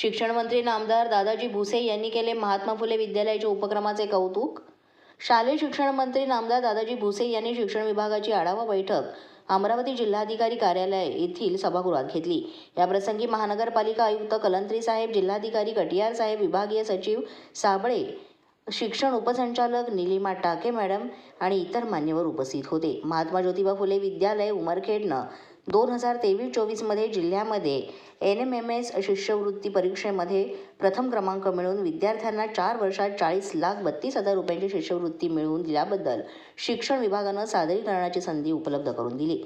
शिक्षण मंत्री नामदार दादाजी भुसे यांनी केले महात्मा फुले विद्यालयाच्या उपक्रमाचे कौतुक. शालेय शिक्षण मंत्री नामदार दादाजी भुसे यांनी शिक्षण विभागाची आढावा बैठक अमरावती जिल्हाधिकारी कार्यालय येथील सभागृहात घेतली. याप्रसंगी महानगरपालिका आयुक्त कलंत्री साहेब जिल्हाधिकारी कटियार साहेब विभागीय सचिव साबळे शिक्षण उपसंचालक निलिमा टाके मॅडम आणि इतर मान्यवर उपस्थित होते. महात्मा ज्योतिबा फुले विद्यालय उमरखेडनं दोन हजार तेवीस चोवीसमध्ये जिल्ह्यामध्ये एन एम एम एस शिष्यवृत्ती परीक्षेमध्ये प्रथम क्रमांक मिळवून विद्यार्थ्यांना चार वर्षात चाळीस लाख बत्तीस हजार रुपयांची शिष्यवृत्ती मिळवून दिल्याबद्दल शिक्षण विभागानं सादरीकरणाची संधी उपलब्ध करून दिली.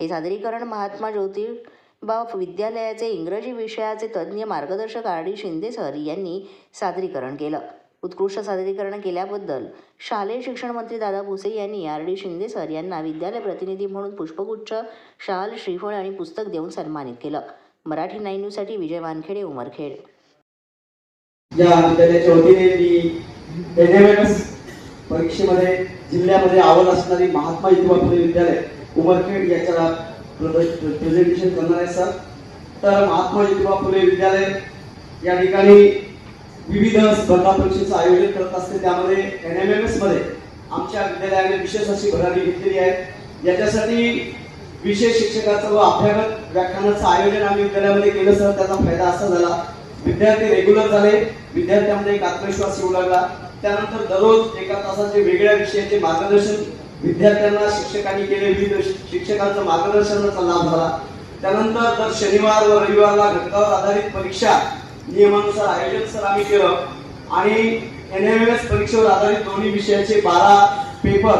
हे सादरीकरण महात्मा ज्योतिबा विद्यालयाचे इंग्रजी विषयाचे तज्ज्ञ मार्गदर्शक आर डी शिंदे सर यांनी सादरीकरण केलं. उत्कृष्ट सादरीकरण केल्याबद्दल शालेय शिक्षण मंत्री दादा भुसे यांनी आर डी शिंदे सर यांना विद्यालय प्रतिनिधी म्हणून पुष्पगुच्छ शाल श्रीफळ आणि पुस्तक देऊन सन्मानित केलं. मराठी नाईन न्यूजसाठी विजय वानखेडे उमरखेड. परीक्षेमध्ये जिल्ह्यामध्ये आवड असणारी महात्मा ज्योतिबा फुले विद्यालय उमरखेड याच्या प्रेझेंटेशन करणार आहे सर. तर महात्मा ज्योतिबा फुले विद्यालय या ठिकाणी विविध स्पर्धा परीक्षेचं आयोजन करत असते. त्यामध्ये एन एम एममध्ये आमच्या विद्यालयाने विशेष अशी भरारी घेतलेली आहे. याच्यासाठी विशेष शिक्षकाचं व अभ्यागत व्याख्यानाचं आयोजन आम्ही विद्यालयामध्ये केलं सर. त्याचा फायदा असा झाला. विद्यार्थी रेग्युलर झाले. विद्यार्थ्यांमध्ये एक आत्मविश्वास येऊ लागला. त्यानंतर दररोज एका तासाचे वेगळ्या विषयाचे मार्गदर्शन विद्यार्थ्यांना शिक्षकांनी केले. विविध शिक्षकांचं मार्गदर्शनाचा लाभ झाला. त्यानंतर दर शनिवार व रविवारला घटकावर आधारित परीक्षा नियमानुसार आयोजन सर आम्ही केलं. आणि एन एम एस परीक्षेवर आधारित दोन्ही विषयाचे बारा पेपर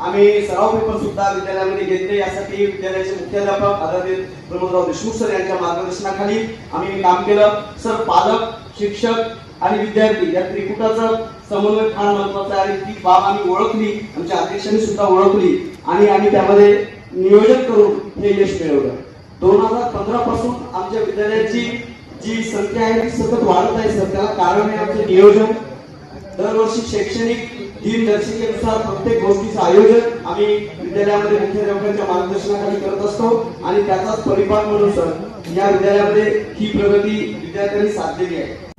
आम्ही सराव पेपर सुद्धा विद्यालयामध्ये घेतले. यासाठी विद्यालयाचे मुख्याध्यापक आदरणीय प्रमोदराव देशमुख सर यांच्या मार्गदर्शनाखाली आम्ही काम केलं. सर पालक शिक्षक आणि विद्यार्थी या त्रिकुटाचं समन्वय फार महत्त्वाचा आहे. आणि ती बाब आम्ही ओळखली आमच्या अध्यक्षांनी सुद्धा ओळखली आणि आम्ही त्यामध्ये नियोजन करून हे यश मिळवलं. दोन हजार पंधरा पासून आमच्या विद्यालयाची जी संख्या आहे ती सतत वाढत आहे. सर त्याला कारण आहे आमचं नियोजन. दरवर्षी शैक्षणिक दिनदर्शिकेनुसार प्रत्येक गोष्टीचं आयोजन आम्ही विद्यालयामध्ये मुख्याध्यापकांच्या मार्गदर्शनाखाली करत असतो. आणि त्याचाच परिपाठ म्हणून सर या विद्यालयामध्ये ही प्रगती विद्यार्थ्यांनी साधलेली आहे.